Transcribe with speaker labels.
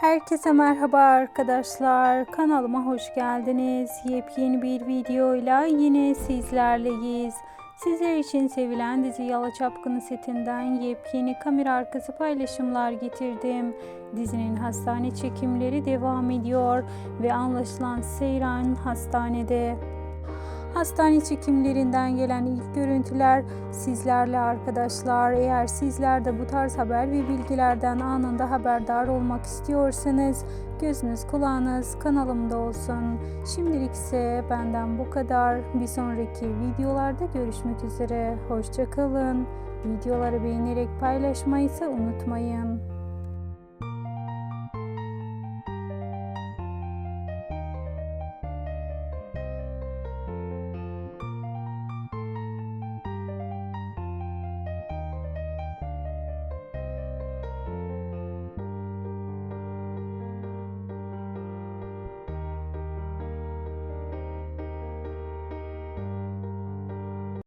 Speaker 1: Herkese merhaba arkadaşlar. Kanalıma hoş geldiniz. Yepyeni bir videoyla yine sizlerleyiz. Sizler için sevilen dizi Yalı Çapkını setinden yepyeni kamera arkası paylaşımlar getirdim. Dizinin hastane çekimleri devam ediyor ve anlaşılan Seyran hastanede. Hastane çekimlerinden gelen ilk görüntüler sizlerle arkadaşlar. Eğer sizler de bu tarz haber ve bilgilerden anında haberdar olmak istiyorsanız gözünüz kulağınız kanalımda olsun. Şimdilik ise benden bu kadar. Bir sonraki videolarda görüşmek üzere. Hoşçakalın. Videoları beğenerek paylaşmayı ise unutmayın.